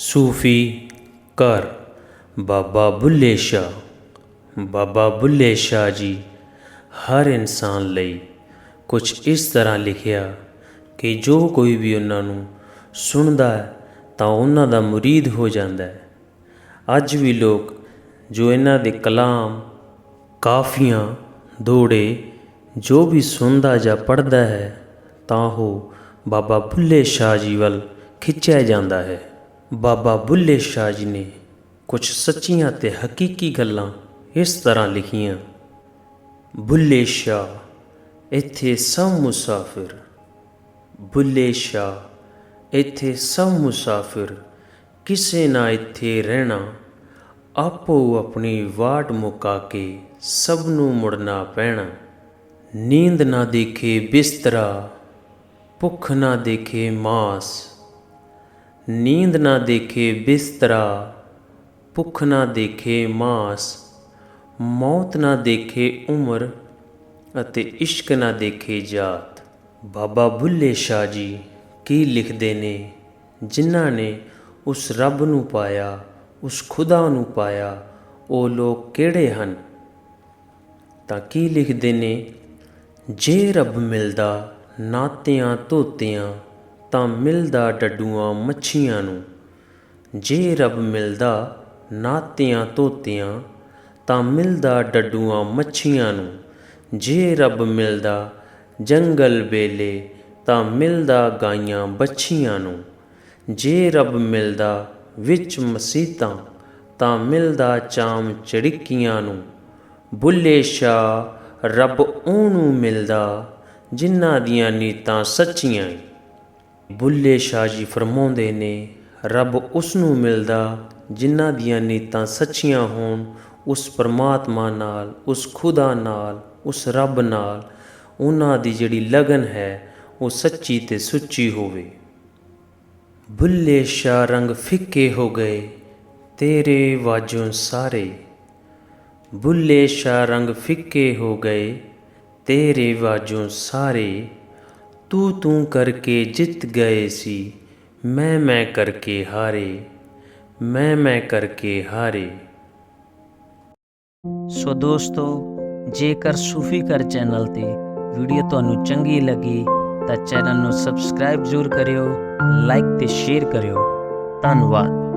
ਸੂਫੀ ਕਰ ਬਾਬਾ ਬੁੱਲੇ ਸ਼ਾਹ। ਬਾਬਾ ਬੁੱਲੇ ਸ਼ਾਹ ਜੀ ਹਰ ਇਨਸਾਨ ਲਈ ਕੁਝ ਇਸ ਤਰ੍ਹਾਂ ਲਿਖਿਆ ਕਿ ਜੋ ਕੋਈ ਵੀ ਉਹਨਾਂ ਨੂੰ ਸੁਣਦਾ ਹੈ ਤਾਂ ਉਹਨਾਂ ਦਾ ਮੁਰੀਦ ਹੋ ਜਾਂਦਾ ਹੈ। ਅੱਜ ਵੀ ਲੋਕ ਜੋ ਇਹਨਾਂ ਦੇ ਕਲਾਮ, ਕਾਫੀਆਂ, ਦੋੜੇ, ਜੋ ਵੀ ਸੁਣਦਾ ਜਾਂ ਪੜ੍ਹਦਾ ਹੈ ਤਾਂ ਉਹ ਬਾਬਾ ਬੁੱਲੇ ਸ਼ਾਹ ਜੀ ਵੱਲ ਖਿੱਚਿਆ ਜਾਂਦਾ ਹੈ। ਬਾਬਾ ਬੁੱਲੇ ਸ਼ਾਹ ਜੀ ਨੇ ਕੁਝ ਸੱਚੀਆਂ ਤੇ ਹਕੀਕੀ ਗੱਲਾਂ ਇਸ ਤਰ੍ਹਾਂ ਲਿਖੀਆਂ। ਬੁੱਲੇ ਸ਼ਾਹ, ਇੱਥੇ ਸਭ ਮੁਸਾਫਿਰ। ਬੁੱਲੇ ਸ਼ਾਹ, ਇੱਥੇ ਸਭ ਮੁਸਾਫਿਰ। ਕਿਸੇ ਨਾ ਇੱਥੇ ਰਹਿਣਾ, ਆਪੋ ਆਪਣੀ ਵਾਟ ਮੁਕਾ ਕੇ ਸਭ ਨੂੰ ਮੁੜਨਾ ਪੈਣਾ। ਨੀਂਦ ਨਾ ਦੇਖੇ ਬਿਸਤਰਾ, ਭੁੱਖ ਨਾ ਦੇਖੇ ਮਾਸ। ਨੀਂਦ ਨਾ ਦੇਖੇ ਬਿਸਤਰਾ, ਭੁੱਖ ਨਾ ਦੇਖੇ ਮਾਸ, ਮੌਤ ਨਾ ਦੇਖੇ ਉਮਰ ਅਤੇ ਇਸ਼ਕ ਨਾ ਦੇਖੇ ਜਾਤ। ਬਾਬਾ ਬੁੱਲੇ ਸ਼ਾਹ ਜੀ ਕੀ ਲਿਖਦੇ ਨੇ? ਜਿਨ੍ਹਾਂ ਨੇ ਉਸ ਰੱਬ ਨੂੰ ਪਾਇਆ, ਉਸ ਖੁਦਾ ਨੂੰ ਪਾਇਆ, ਉਹ ਲੋਕ ਕਿਹੜੇ ਹਨ? ਤਾਂ ਕੀ ਲਿਖਦੇ ਨੇ? ਜੇ ਰੱਬ ਮਿਲਦਾ, ਨਾਤਿਆਂ ਧੋਤਿਆਂ ਤਾਂ ਮਿਲਦਾ ਡੱਡੂਆਂ ਮੱਛੀਆਂ ਨੂੰ। ਜੇ ਰੱਬ ਮਿਲਦਾ ਨਾਤਿਆਂ ਧੋਤਿਆਂ, ਤਾਂ ਮਿਲਦਾ ਡੱਡੂਆਂ ਮੱਛੀਆਂ ਨੂੰ। ਜੇ ਰੱਬ ਮਿਲਦਾ ਜੰਗਲ ਵੇਲੇ, ਤਾਂ ਮਿਲਦਾ ਗਾਈਆਂ ਬੱਛੀਆਂ ਨੂੰ। ਜੇ ਰੱਬ ਮਿਲਦਾ ਵਿੱਚ ਮਸੀਤਾਂ, ਤਾਂ ਮਿਲਦਾ ਚਾਮ ਚੜਿੱਕੀਆਂ ਨੂੰ। ਬੁੱਲੇ ਸ਼ਾਹ, ਰੱਬ ਉਹਨੂੰ ਮਿਲਦਾ, ਜਿਨ੍ਹਾਂ ਦੀਆਂ ਨੀਤਾਂ ਸੱਚੀਆਂ ਏ। ਬੁੱਲੇ ਸ਼ਾਹ ਜੀ ਫਰਮਾਉਂਦੇ ਨੇ, ਰੱਬ ਉਸ ਨੂੰ ਮਿਲਦਾ ਜਿਨ੍ਹਾਂ ਦੀਆਂ ਨੀਤਾਂ ਸੱਚੀਆਂ ਹੋਣ, ਉਸ ਪਰਮਾਤਮਾ ਨਾਲ, ਉਸ ਖੁਦਾ ਨਾਲ, ਉਸ ਰੱਬ ਨਾਲ, ਉਹਨਾਂ ਦੀ ਜਿਹੜੀ ਲਗਨ ਹੈ, ਉਹ ਸੱਚੀ ਤੇ ਸੁੱਚੀ ਹੋਵੇ। ਬੁੱਲੇ ਸ਼ਾਹ ਰੰਗ ਫਿੱਕੇ ਹੋ ਗਏ, ਤੇਰੇ ਵਾਜੋਂ ਸਾਰੇ। ਬੁੱਲੇ ਸ਼ਾਹ ਰੰਗ ਫਿੱਕੇ ਹੋ ਗਏ, ਤੇਰੇ ਵਾਜੋਂ ਸਾਰੇ। ਤੂੰ ਤੂੰ ਕਰਕੇ ਜਿੱਤ ਗਏ ਸੀ। ਮੈਂ ਮੈਂ ਕਰਕੇ ਹਾਰੇ। ਮੈਂ ਮੈਂ ਕਰਕੇ ਹਾਰੇ। ਸੋ ਦੋਸਤੋ, ਜੇਕਰ ਸੂਫੀ ਘਰ ਚੈਨਲ ਤੇ ਵੀਡੀਓ ਤੁਹਾਨੂੰ ਚੰਗੀ ਲੱਗੀ, ਤਾਂ ਚੈਨਲ ਨੂੰ ਸਬਸਕ੍ਰਾਈਬ ਜ਼ਰੂਰ ਕਰਿਓ, ਲਾਈਕ ਤੇ ਸ਼ੇਅਰ ਕਰਿਓ। ਧੰਨਵਾਦ।